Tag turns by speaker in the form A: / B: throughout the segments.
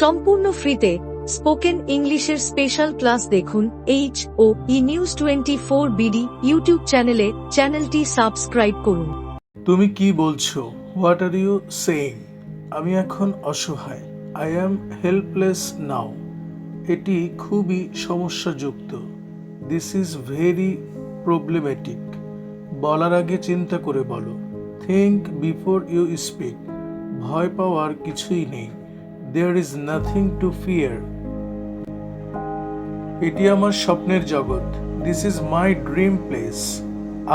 A: সম্পূর্ণ ফ্রিতে স্পোকেন ইংলিশের স্পেশাল ক্লাস দেখুন H O E news twenty four BD YouTube চ্যানেলে চ্যানেলটি সাবস্ক্রাইব করুন।
B: তুমি কি বলছো? হোয়াট আর ইউ সেইং আমি এখন অসহায়। আই অ্যাম হেল্পলেস নাও এটি খুবই সমস্যাযুক্ত। দিস ইজ ভেরি প্রবলেমেটিক বলার আগে চিন্তা করে বলো। থিঙ্ক বিফোর ইউ স্পিক ভয় পাওয়ার কিছুই নেই। There is nothing to fear এটি আমার স্বপ্নের জগৎ। This is my dream place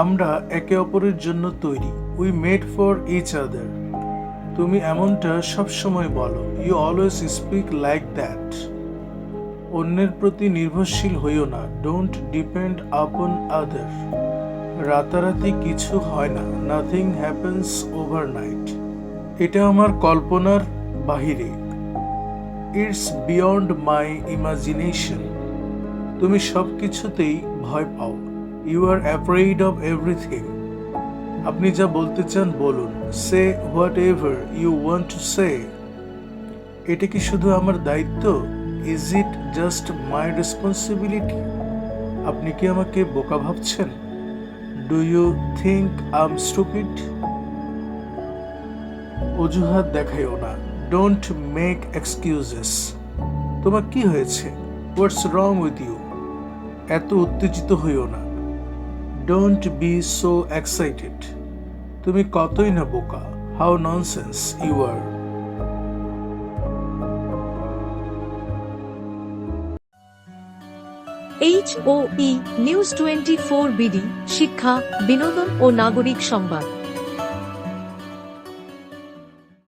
B: আমরা একে অপরের জন্য তৈরি। We made for each other তুমি এমনটা সবসময় বলো। You always speak like that অন্যের প্রতি নির্ভরশীল হইও না। ডোন্ট ডিপেন্ড আপন আদার রাতারাতি কিছু হয় না। নাথিং হ্যাপেন্স ওভারনাইট এটা আমার কল্পনার বাহিরে। ইটস বিয়ন্ড মাই ইমাজিনেশন তুমি সব কিছুতেই ভয় পাও। You are afraid of everything আপনি যা বলতে চান বলুন। Say whatever you want to say এটা কি শুধু আমার দায়িত্ব? Is it just my responsibility আপনি কি আমাকে বোকা ভাবছেন? Do you think am stupid অজুহাত দেখাইও না। ডোন্ট মেক এক্সকিউজেস তোমার কি হয়েছে? হোয়াটস রং উইথ ইউ এত উত্তেজিত হইও না। ডোন্ট বি সো এক্সাইটেড তুমি কতই না বোকা। How nonsense you are
A: H O E news twenty four BD শিক্ষা বিনোদন ও নাগরিক সংবাদ